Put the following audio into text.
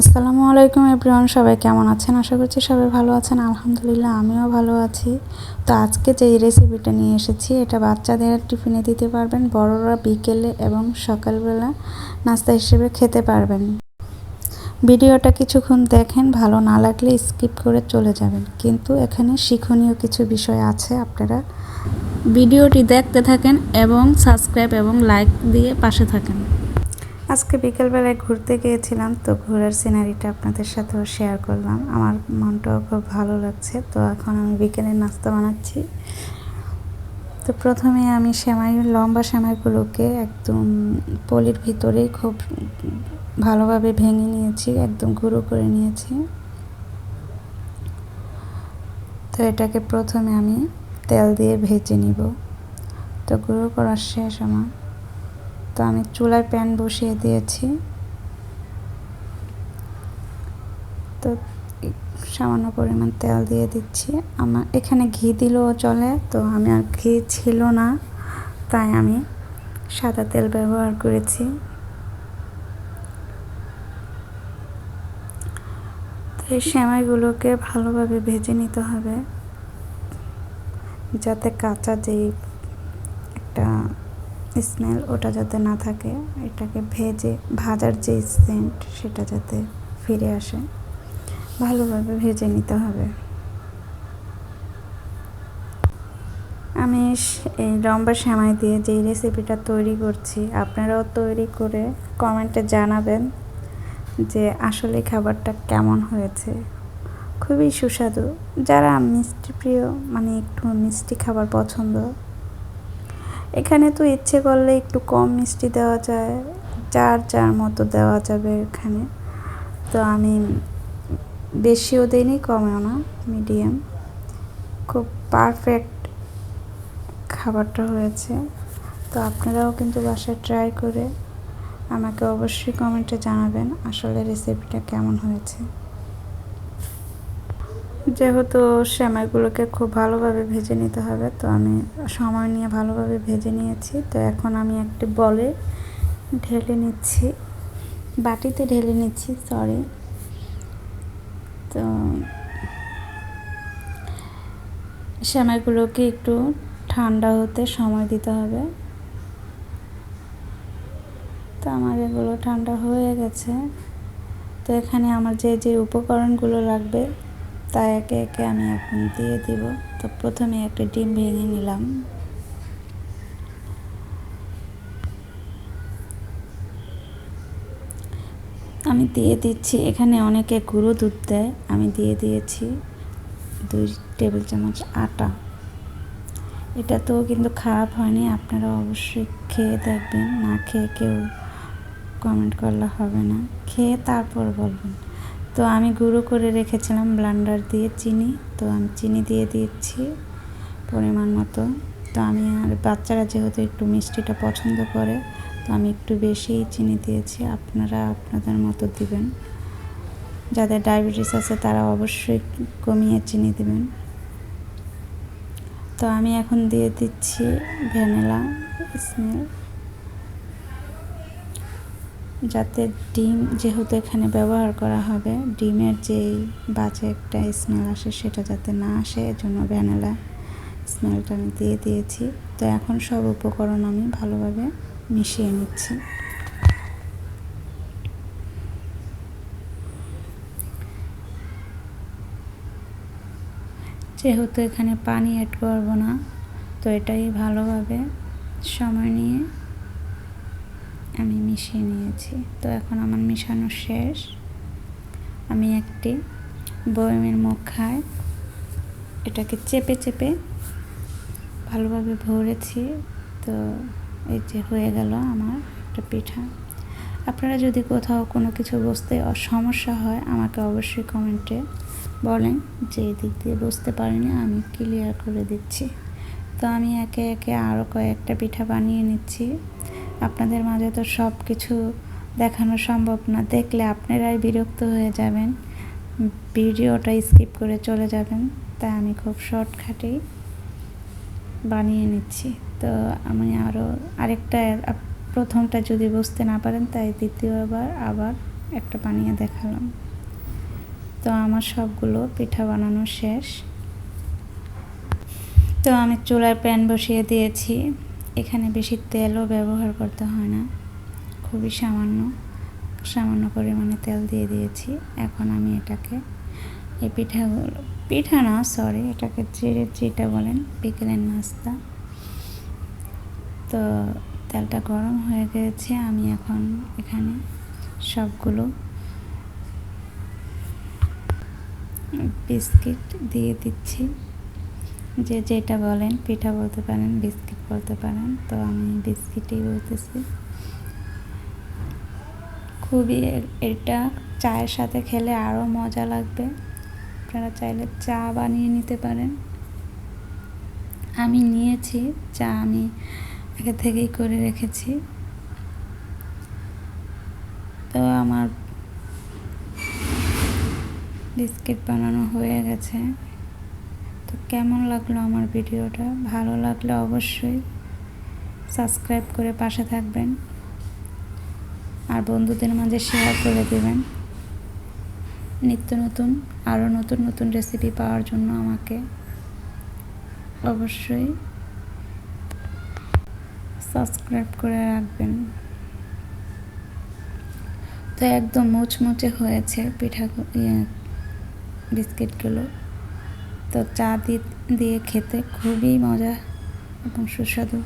আসসালামু আলাইকুম এভরিওয়ান, সবাই কেমন আছেন? আশা করছি সবাই ভালো আছেন। আলহামদুলিল্লাহ, আমিও ভালো আছি। তো আজকে যে রেসিপিটা নিয়ে এসেছি, এটা বাচ্চাদের টিফিনে দিতে পারবেন, বড়রা বিকেলে এবং সকালবেলা নাস্তা হিসেবে খেতে পারবেন। ভিডিওটা কিছুক্ষণ দেখেন, ভালো না লাগলে স্কিপ করে চলে যাবেন। কিন্তু এখানে শিক্ষণীয় কিছু বিষয় আছে, আপনারা ভিডিওটি দেখতে থাকেন এবং সাবস্ক্রাইব এবং লাইক দিয়ে পাশে থাকেন। আজকে বিকেলবেলায় ঘুরতে গিয়েছিলাম, তো ঘোরার সিনারিটা আপনাদের সাথেও শেয়ার করলাম। আমার মনটাও খুব ভালো লাগছে, তো এখন আমি বিকেলে নাস্তা বানাচ্ছি। তো প্রথমে আমি সেমাই, লম্বা সেমাইগুলোকে একদম পলির ভিতরেই খুব ভালোভাবে ভেঙে নিয়েছি, একদম গুঁড়ো করে নিয়েছি। তো এটাকে প্রথমে আমি তেল দিয়ে ভেজে নিব। তো গুঁড়ো করার শেষ আমার। তো আমি চুলায় প্যান বসিয়ে দিয়েছি। তো সামান্য পরিমাণ তেল দিয়ে দিচ্ছি। আমার এখানে ঘি দিলেও চলে, তো আমি আর ঘি ছিল না, তাই আমি সাদা তেল ব্যবহার করেছি। তো এই সেমাইগুলোকে ভালোভাবে ভেজে নিতে হবে, যাতে কাঁচা যেই স্মেল, ওটা যাতে না থাকে, এটাকে ভেজে, ভাজার যে সেন্ট সেটা যাতে ফিরে আসে, ভালোভাবে ভেজে নিতে হবে। আমি এই লম্বা সেমাই দিয়ে যেই রেসিপিটা তৈরি করছি, আপনারাও তৈরি করে কমেন্টে জানাবেন যে আসলে খাবারটা কেমন হয়েছে। খুবই সুস্বাদু। যারা মিষ্টি প্রিয় মানে একটু মিষ্টি খাবার পছন্দ এখানে তো ইচ্ছে করলে একটু কম মিষ্টি দেওয়া যায়, চার চার মতো দেওয়া যাবে এখানে। তো আমি বেশিও দিইনি, কমেও না, মিডিয়াম। খুব পারফেক্ট খাবারটা হয়েছে। তো আপনারাও কিন্তু বাসায় ট্রাই করে আমাকে অবশ্যই কমেন্টে জানাবেন আসলে রেসিপিটা কেমন হয়েছে। যেহেতু সেমাইগুলোকে খুব ভালোভাবে ভেজে নিতে হবে, তো আমি সময় নিয়ে ভালোভাবে ভেজে নিয়েছি। তো এখন আমি একটি বলে ঢেলে নিচ্ছি, বাটিতে ঢেলে নিচ্ছি সরি তো সেমাইগুলোকে একটু ঠান্ডা হতে সময় দিতে হবে। তো আমার এগুলো ঠান্ডা হয়ে গেছে। তো এখানে আমার যে যে উপকরণগুলো লাগবে তা একে একে আমি এখন দিয়ে দিব। তো প্রথমে একটা ডিম ভেঙে নিলাম। আমি দিয়ে দিচ্ছি, এখানে অনেকে গুঁড়ো দুধ দেয়, আমি দিয়ে দিয়েছি দুই টেবিল চামচ আটা। এটা তো কিন্তু খারাপ হয়নি, আপনারা অবশ্যই খেয়ে দেখবেন, না খেয়ে কেউ কমেন্ট করলে হবে না। খেয়ে তারপর বলবেন। তো আমি গুঁড়ো করে রেখেছিলাম ব্লান্ডার দিয়ে চিনি। তো আমি চিনি দিয়ে দিচ্ছি পরিমাণ মতো। তো আমি আর বাচ্চারা যেহেতু একটু মিষ্টিটা পছন্দ করে, তো আমি একটু বেশিই চিনি দিয়েছি। আপনারা আপনাদের মতো দিবেন। যাদের ডায়াবেটিস আছে তারা অবশ্যই কমিয়ে চিনি দিবেন। তো আমি এখন দিয়ে দিচ্ছি ভ্যানিলা স্মেল। যাতে ডিম যেহেতু এখানে ব্যবহার করা হবে, ডিমের যেই বাজে একটা স্মেল আসে সেটা যাতে না আসে, এজন্য ভ্যানিলা স্মেলটা আমি দিয়ে দিয়েছি। তো এখন সব উপকরণ আমি ভালোভাবে মিশিয়ে নিচ্ছি। যেহেতু এখানে পানি অ্যাড করব না, তো এটাই ভালোভাবে সময় নিয়ে আমি মিশিয়ে নিয়েছি। তো এখন আমার মিশানো শেষ। আমি একটি বয়মের মুখ মুখায় এটাকে চেপে চেপে ভালোভাবে ভরেছি। তো এই যে হয়ে গেল আমার একটা পিঠা। আপনারা যদি কোথাও কোনো কিছু বুঝতে সমস্যা হয়, আমাকে অবশ্যই কমেন্টে বলেন যে দিক দিয়ে বুঝতে পারিনি, আমি ক্লিয়ার করে দিচ্ছি। তো আমি একে একে আরও কয়েকটা পিঠা বানিয়ে নিচ্ছি। আপনাদের মাঝে তো সব কিছু দেখানো সম্ভব না। দেখলে আপনারাই বিরক্ত হয়ে যাবেন। ভিডিওটা স্কিপ করে চলে যাবেন। তাই আমি খুব শর্টকাটেই বানিয়ে নিচ্ছি। তো আমি আরও আরেকটা প্রথমটা যদি বুঝতে না পারেন, তাই দ্বিতীয়বার আবার একটা বানিয়ে দেখালাম। তো আমার সবগুলো পিঠা বানানো শেষ। তো আমি চুলার প্যান বসিয়ে দিয়েছি। এখানে বেশি তেলও ব্যবহার করতে হয় না। খুবই সামান্য সামান্য পরিমাণে তেল দিয়ে দিয়েছি। এখন আমি এটাকে, এই পিঠাগুলো, পিঠা না সরি এটাকে চিড়ে, চিটা বলেন, বিকেলের নাস্তা। তো তেলটা গরম হয়ে গেছে, আমি এখন এখানে সবগুলো বিস্কিট দিয়ে দিচ্ছি। যে যেটা বলেন, পিঠা বলতে পারেন, বিস্কিট বলতে পারেন, তো আমি বিস্কিটই বলতেছি। খুবই এটা চায়ের সাথে খেলে আরও মজা লাগবে। আপনারা চাইলে চা বানিয়ে নিতে পারেন। আমি নিয়েছি, চা আমি আগে থেকেই করে রেখেছি। তো আমার বিস্কিট বানানো হয়ে গেছে। তো কেমন লাগল আমার ভিডিওটা? ভালো লাগলে অবশ্যই সাবস্ক্রাইব করে পাশে থাকবেন। আর বন্ধুদের মাঝে শেয়ার করে দেবেন। নিত্য নতুন আরও নতুন নতুন রেসিপি পাওয়ার জন্য আমাকে। অবশ্যই সাবস্ক্রাইব করে রাখবেন। তো একদম মুচমুচে হয়েছে পিঠা ইয়ে বিস্কিটগুলো। তো চা দিয়ে খেতে খুবই মজা এবং সুস্বাদু।